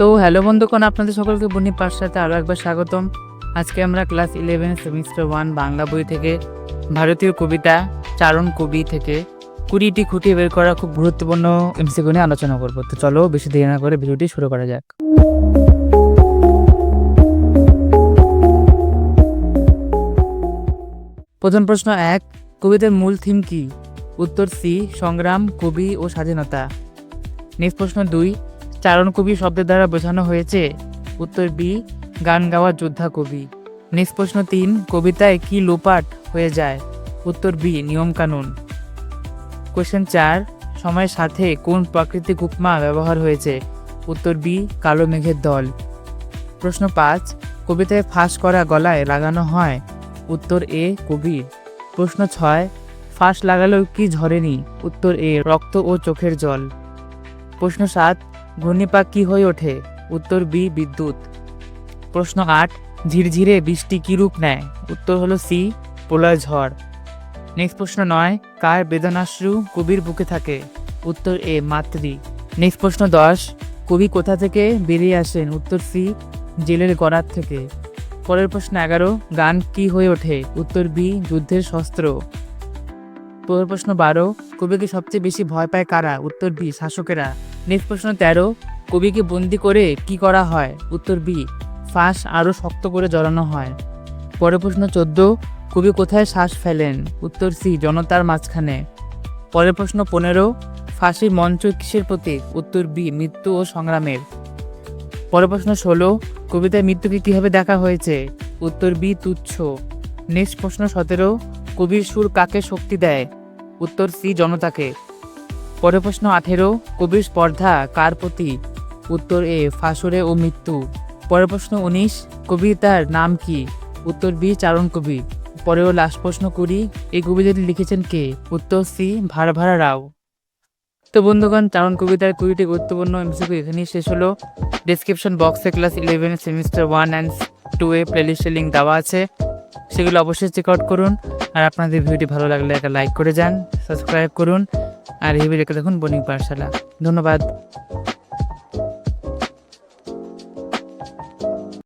তো হ্যালো বন্ধুগণ, আপনাদের সকলকে বনি পাঠশালাতে আরও একবার স্বাগতম। আজকে আমরা class eleven semester one Bangla বই থেকে, ভারতীয় কবিতা, চারণ কবি থেকে কুড়িটি খুঁটিয়ে বের করা খুব গুরুত্বপূর্ণ এমসিকিউ নিয়ে আলোচনা করব। তো চলো বেশি দেরি না করে ভিডিওটি শুরু করা যাক। প্রথম প্রশ্ন এক, কবিতার মূল থিম কি? উত্তর সি, সংগ্রাম, কবি ও স্বাধীনতা। নেক্সট প্রশ্ন দুই চারণ কবি শব্দের দ্বারা বোঝানো হয়েছে। উত্তর বি, গান গাওয়া যোদ্ধা কবি। নেক্সট প্রশ্ন তিন, কবিতায় কি লোপাট হয়ে যায়? উত্তর বি, নিয়মকানুন। কোশ্চেন চার, সময়ের সাথে কোন প্রাকৃতিক উপমা ব্যবহার হয়েছে? উত্তর বি, কালো মেঘের দল। প্রশ্ন পাঁচ, কবিতায় ফাঁস করা গলায় লাগানো হয়? উত্তর এ কবির প্রশ্ন ছয়, ফাঁস লাগালেও কি ঝরেনি? উত্তর এ, রক্ত ও চোখের জল। প্রশ্ন সাত ঘূর্ণিপাক কি হয়ে ওঠে। উত্তর বি, বিদ্যুৎ। প্রশ্ন আট ঝিরঝিরে বৃষ্টি কি রূপ নেয়? উত্তর হলো সি প্রলয় ঝড়। নেক্সট প্রশ্ন নয় কার বেদনাশ্রু কবির বুকে থাকে? উত্তর এ, মাতৃ। নেক্সট প্রশ্ন দশ, কবি কোথা থেকে বেরিয়ে আসেন? উত্তর সি জেলের গড়ার থেকে। পরের প্রশ্ন এগারো, গান কি হয়ে ওঠে? উত্তর বি, যুদ্ধের শস্ত্র। পরের প্রশ্ন বারো, কবিকে সবচেয়ে বেশি ভয় পায় কারা? উত্তর বি, শাসকেরা। নেক্সট প্রশ্ন তেরো, কবিকে বন্দি করে কি করা হয়? উত্তর বি ফাঁস আরও শক্ত করে জড়ানো হয়। পরের প্রশ্ন চোদ্দ, কবি কোথায় শ্বাস ফেলেন? উত্তর সি, জনতার মাঝখানে। পরের প্রশ্ন পনেরো, ফাঁসির মঞ্চ কিসের প্রতীক? উত্তর বি, মৃত্যু ও সংগ্রামের। পরের প্রশ্ন ষোলো, কবিতায় মৃত্যুকে কীভাবে দেখা হয়েছে? উত্তর বি, তুচ্ছ। নেক্সট প্রশ্ন সতেরো, কবির সুর কাকে শক্তি দেয়? উত্তর সি, জনতাকে। পরের প্রশ্ন আঠেরো, কবির স্পর্ধা কার প্রতি? উত্তর এ ফাঁসুরে ও মৃত্যু। পরের প্রশ্ন উনিশ কবিতার নাম কি? উত্তর বি, চারণ কবি। পরেও লাস্ট প্রশ্ন কুড়ি এই কবিতাটি লিখেছেন কে? উত্তর সি ভাড়া রাও। তো বন্ধুগণ, চারণ কবিতার কুড়িটি গুরুত্বপূর্ণ এমসিকিউ এখানেই শেষ হলো। ডিসক্রিপশন বক্সে class eleven semester one and two এ প্লেলিস্টের লিঙ্ক দেওয়া আছে। সেগুলো অবশ্যই চেক আউট করুন। আর আপনাদের ভিডিওটি ভালো লাগলে একটা লাইক করে যান সাবস্ক্রাইব করুন। আর এই ভিডিওকে দেখুন বনিক পাঠশালা। ধন্যবাদ।